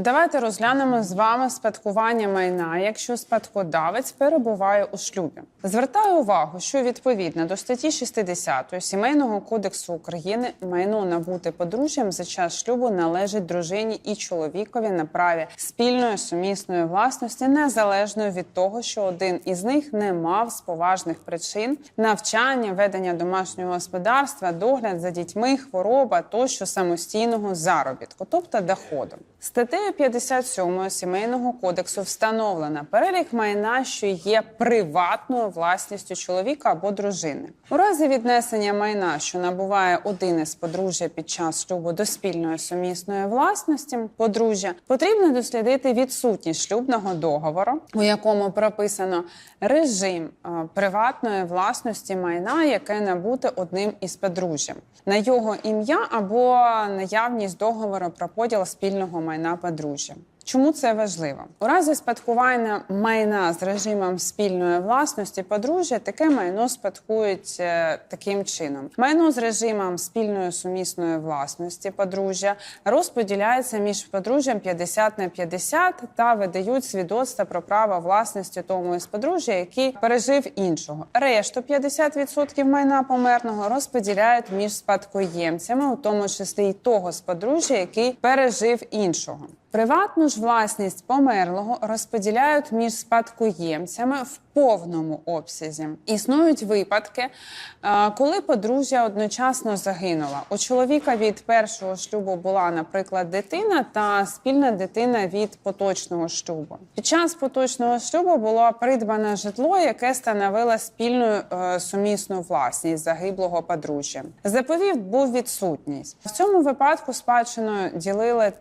Давайте розглянемо з вами спадкування майна, якщо спадкодавець перебуває у шлюбі. Звертаю увагу, що відповідно до статті 60 Сімейного кодексу України майно набуте подружжям за час шлюбу належить дружині і чоловікові на праві спільної сумісної власності, незалежно від того, що один із них не мав з поважних причин навчання, ведення домашнього господарства, догляд за дітьми, хвороба тощо самостійного заробітку, тобто доходу. Статтею 57 сімейного кодексу встановлено перелік майна, що є приватною власністю чоловіка або дружини. У разі віднесення майна, що набуває один із подружжя під час шлюбу до спільної сумісної власності подружжя, потрібно дослідити відсутність шлюбного договору, у якому прописано режим е, приватної власності майна, яке набуте одним із подружжям, на його ім'я або наявність договору про поділ спільного майна подружжя. Чому це важливо? У разі спадкування майна з режимом спільної власності подружжя таке майно спадкують е, таким чином: майно з режимом спільної сумісної власності подружжя розподіляється між подружжям 50 на 50 та видають свідоцтва про право власності тому із подружжя, який пережив іншого. Решту 50% майна померного розподіляють між спадкоємцями, у тому числі й того з подружжя, який пережив іншого. Приватну ж власність померлого розподіляють між спадкоємцями в повному обсязі. Існують випадки, е, коли подружжя одночасно загинула. У чоловіка від першого шлюбу була, наприклад, дитина та спільна дитина від поточного шлюбу. Під час поточного шлюбу було придбане житло, яке становило спільну е, сумісну власність загиблого подружжя. Заповіт був відсутність. В цьому випадку спадщину ділили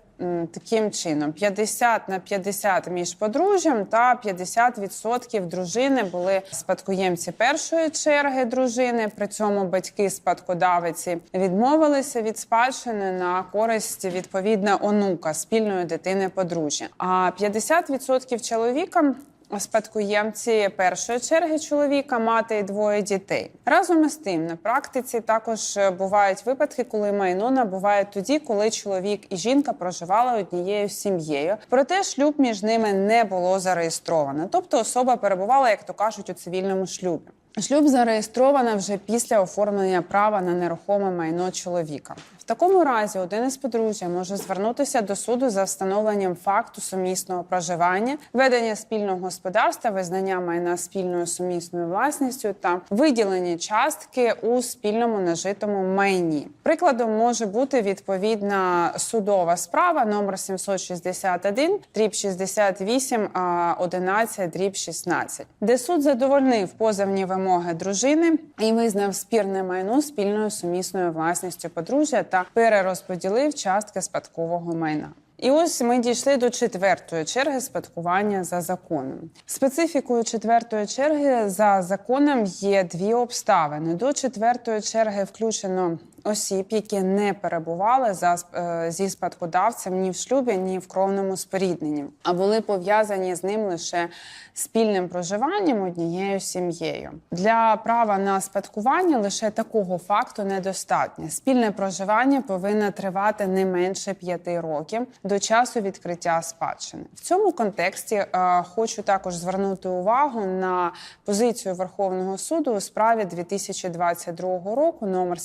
таким чином: 50 на 50 між подружжям та 50% дружини були спадкоємці першої черги дружини. При цьому батьки спадкодавиці відмовилися від спадщини на користь відповідна онука спільної дитини подружжя. А 50% чоловікам спадкоємці першої черги чоловіка, мати і двоє дітей. Разом із тим, на практиці також е, бувають випадки, коли майно набуває тоді, коли чоловік і жінка проживали однією сім'єю. Проте шлюб між ними не було зареєстровано. Тобто особа перебувала, як то кажуть, у цивільному шлюбі. Шлюб зареєстровано вже після оформлення права на нерухоме майно чоловіка. В такому разі один із подружжя може звернутися до суду за встановленням факту сумісного проживання, ведення спільного господарства, визнання майна спільною сумісною власністю та виділення частки у спільному нажитому майні. Прикладом може бути відповідна судова справа номер 761 дріб 68 а, 11 дріб 16, де суд задовольнив позовні вимоги дружини і визнав спірне майно спільною сумісною власністю подружжя та перерозподілив частки спадкового майна. І ось ми дійшли до четвертої черги спадкування за законом. Специфікою четвертої черги за законом є дві обставини. До четвертої черги включено осіб, які не перебували за е, зі спадкодавцем ні в шлюбі, ні в кровному спорідненні, а були пов'язані з ним лише спільним проживанням однією сім'єю. Для права на спадкування лише такого факту недостатньо. Спільне проживання повинно тривати не менше п'яти років до часу відкриття спадщини. В цьому контексті е, хочу також звернути увагу на позицію Верховного суду у справі 2022 року, номер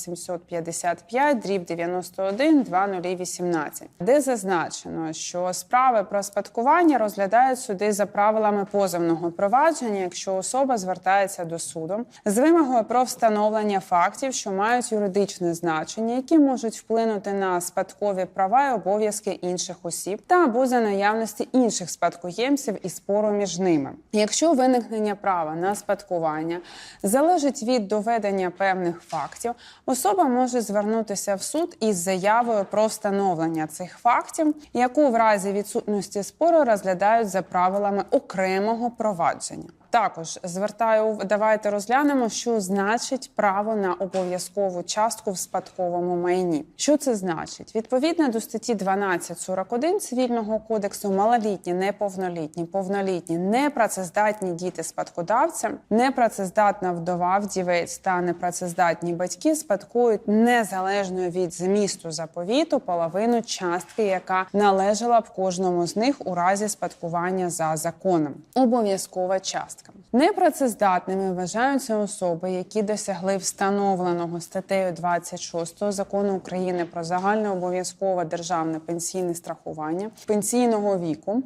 755, дріб 91, 2018, де зазначено, що справи про спадкування розглядають суди за правилами позовного провадження, якщо особа звертається до суду з вимогою про встановлення фактів, що мають юридичне значення, які можуть вплинути на спадкові права і обов'язки інших осіб та або за наявності інших спадкоємців і спору між ними. Якщо виникнення права на спадкування залежить від доведення певних фактів, особа може звернутися в суд із заявою про встановлення цих фактів, яку в разі відсутності спору розглядають за правилами окремого провадження. Також звертаю давайте розглянемо, що значить право на обов'язкову частку в спадковому майні. Що це значить? Відповідно до статті 1241 цивільного кодексу, малолітні, неповнолітні, повнолітні, непрацездатні діти спадкодавця, непрацездатна вдова, вдівець та непрацездатні батьки спадкують незалежно від змісту заповіту половину частки, яка належала б кожному з них у разі спадкування за законом. Обов'язкова частка. Непрацездатними вважаються особи, які досягли встановленого статтею 26 закону України про загальне обов'язкове державне пенсійне страхування пенсійного віку.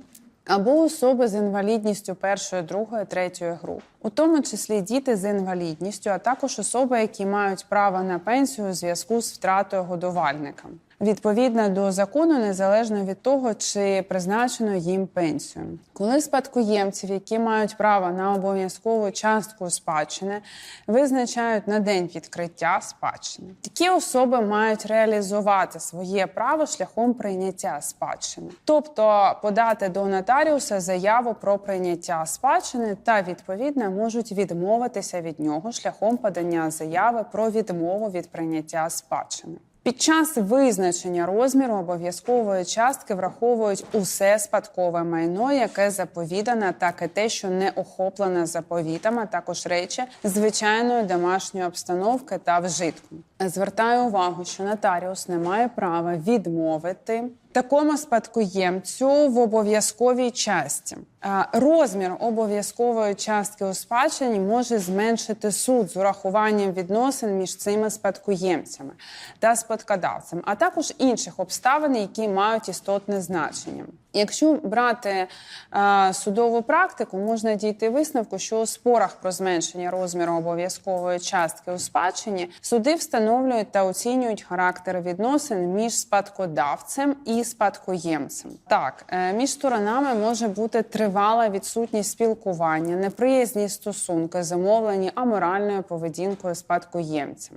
Або особи з інвалідністю першої, другої, третьої груп, у тому числі діти з інвалідністю, а також особи, які мають право на пенсію у зв'язку з втратою годувальника, відповідно до закону, незалежно від того, чи призначено їм пенсію. Коли спадкоємців, які мають право на обов'язкову частку спадщини, визначають на день відкриття спадщини, такі особи мають реалізувати своє право шляхом прийняття спадщини, тобто подати до нотаріуса заяву про прийняття спадщини та відповідно можуть відмовитися від нього шляхом подання заяви про відмову від прийняття спадщини. Під час визначення розміру обов'язкової частки враховують усе спадкове майно, яке заповідане, так і те, що не охоплене заповітами, також речі звичайної домашньої обстановки та вжитку. Звертаю увагу, що нотаріус не має права відмовити такому спадкоємцю в обов'язковій часті. Розмір обов'язкової частки у спадщині може зменшити суд з урахуванням відносин між цими спадкоємцями та спадкодавцем, а також інших обставин, які мають істотне значення. Якщо брати е, судову практику, можна дійти висновку, що у спорах про зменшення розміру обов'язкової частки у спадщині суди встановлюють та оцінюють характер відносин між спадкодавцем і спадкоємцем. Так, е, між сторонами може бути тривала відсутність спілкування, неприязні стосунки, замовлені аморальною поведінкою спадкоємця.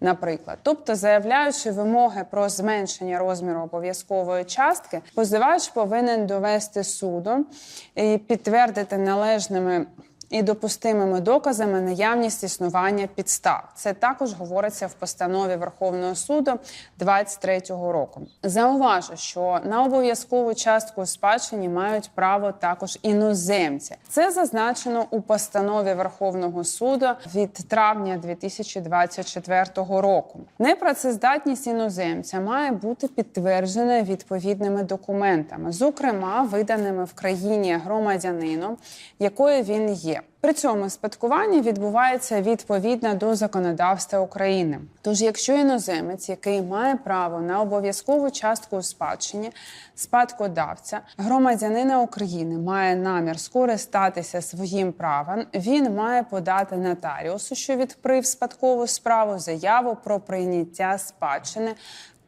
Наприклад, тобто, заявляючи вимоги про зменшення розміру обов'язкової частки, позивач повинен довести суду і підтвердити належними і допустимими доказами наявність існування підстав. Це також говориться в постанові Верховного суду 23-го року. Зауважу, що на обов'язкову частку спадщині мають право також іноземці. Це зазначено у постанові Верховного суду від травня 2024 року. Непрацездатність іноземця має бути підтверджена відповідними документами, зокрема виданими в країні громадянином, якою він є. При цьому спадкування відбувається відповідно до законодавства України. Тож, якщо іноземець, який має право на обов'язкову частку у спадщині спадкодавця, громадянина України має намір скористатися своїм правом, він має подати нотаріусу, що відкрив спадкову справу, заяву про прийняття спадщини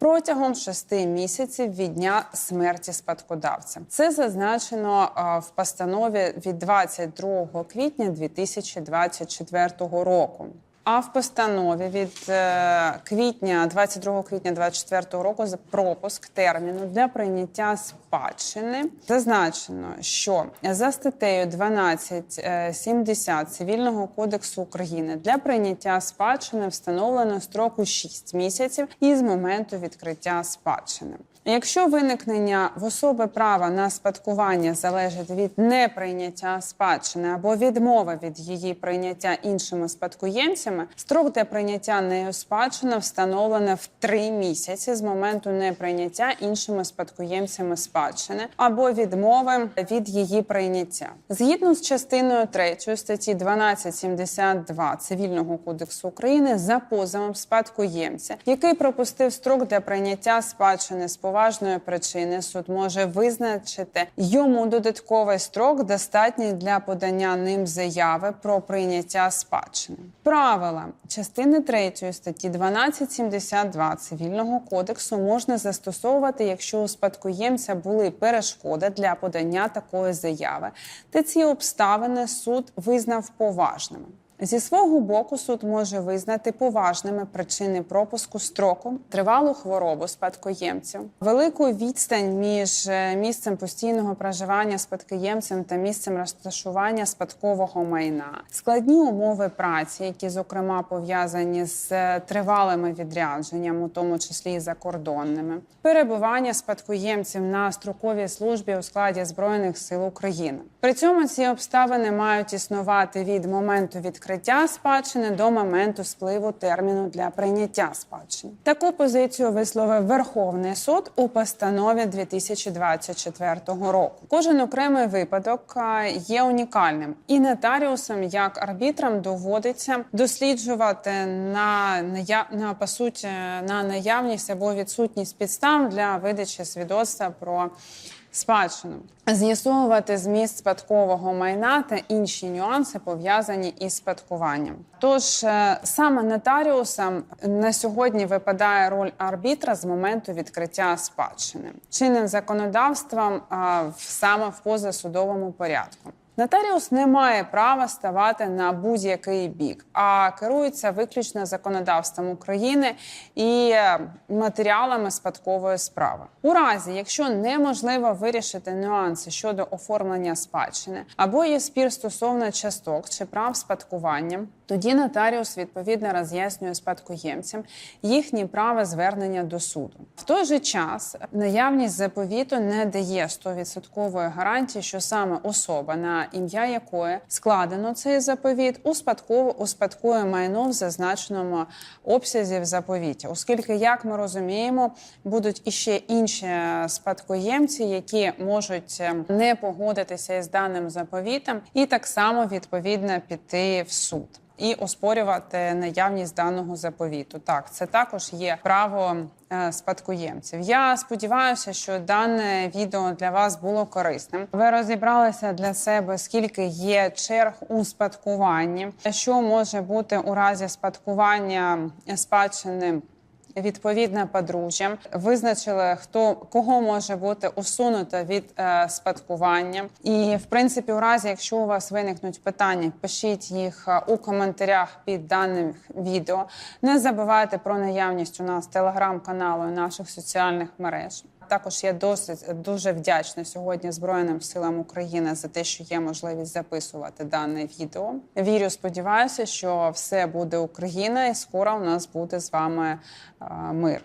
протягом шести місяців від дня смерті спадкодавця. Це зазначено в постанові від 22 квітня 2024 року. А в постанові від е, квітня 22 квітня 2024 року за пропуск терміну для прийняття спадщини зазначено, що за статтею 1270 цивільного кодексу України для прийняття спадщини встановлено строку 6 місяців із моменту відкриття спадщини. Якщо виникнення в особи права на спадкування залежить від неприйняття спадщини або відмови від її прийняття іншими спадкоємцями, строк для прийняття нею спадщини встановлено в три місяці з моменту неприйняття іншими спадкоємцями спадщини або відмови від її прийняття. Згідно з частиною 3 статті 1272 цивільного кодексу України за позовом спадкоємця, який пропустив строк для прийняття спадщини з поважної причини, суд може визначити йому додатковий строк, достатній для подання ним заяви про прийняття спадщини. Правила частини 3 статті 1272 цивільного кодексу можна застосовувати, якщо у спадкоємця були перешкоди для подання такої заяви, та ці обставини суд визнав поважними. Зі свого боку, суд може визнати поважними причини пропуску строку, тривалу хворобу спадкоємців, велику відстань між е, місцем постійного проживання спадкоємцем та місцем розташування спадкового майна, складні умови праці, які зокрема пов'язані з е, тривалими відрядженнями, у тому числі і закордонними, перебування спадкоємців на строковій службі у складі збройних сил України. При цьому ці обставини мають існувати від моменту відкриття спадщини до моменту спливу терміну для прийняття спадщини. Таку позицію висловив Верховний суд у постанові 2024 року. Кожен окремий випадок є унікальним, і нотаріусам як арбітрам доводиться досліджувати на на по суті на наявність або відсутність підстав для видачі свідоцтва про спадщину, з'ясовувати зміст спадкового майна та інші нюанси пов'язані із спадкуванням. Тож е, саме нотаріусам на сьогодні випадає роль арбітра з моменту відкриття спадщини, чинним законодавством а, саме в позасудовому порядку. Нотаріус не має права ставати на будь-який бік, а керується виключно законодавством України і е, матеріалами спадкової справи. У разі, якщо неможливо вирішити нюанси щодо оформлення спадщини або є спір стосовно часток чи прав спадкування, тоді нотаріус відповідно роз'яснює спадкоємцям їхні права звернення до суду. В той же час наявність заповіту не дає 100% гарантії, що саме особа, на ім'я якої складено цей заповіт, успадково успадкує майно в зазначеному обсязі в заповіті, оскільки, як ми розуміємо, будуть іще інші спадкоємці, які можуть е, не погодитися із даним заповітом, і так само відповідно піти в суд і оспорювати наявність даного заповіту. Так, це також є право е, спадкоємців. Я сподіваюся, що дане відео для вас було корисним. Ви розібралися для себе, скільки є черг у спадкуванні, що може бути у разі спадкування спадщини. Відповідне подружжя визначили, хто кого може бути усунуто від е, спадкування. І в принципі, у разі, якщо у вас виникнуть питання, пишіть їх е, у коментарях під даним відео. Не забувайте про наявність у нас телеграм-каналу і наших соціальних мереж. Також я досить дуже вдячна сьогодні Збройним силам України за те, що є можливість записувати дане відео. Вірю, сподіваюся, що все буде Україна, і скоро у нас буде з вами е, мир.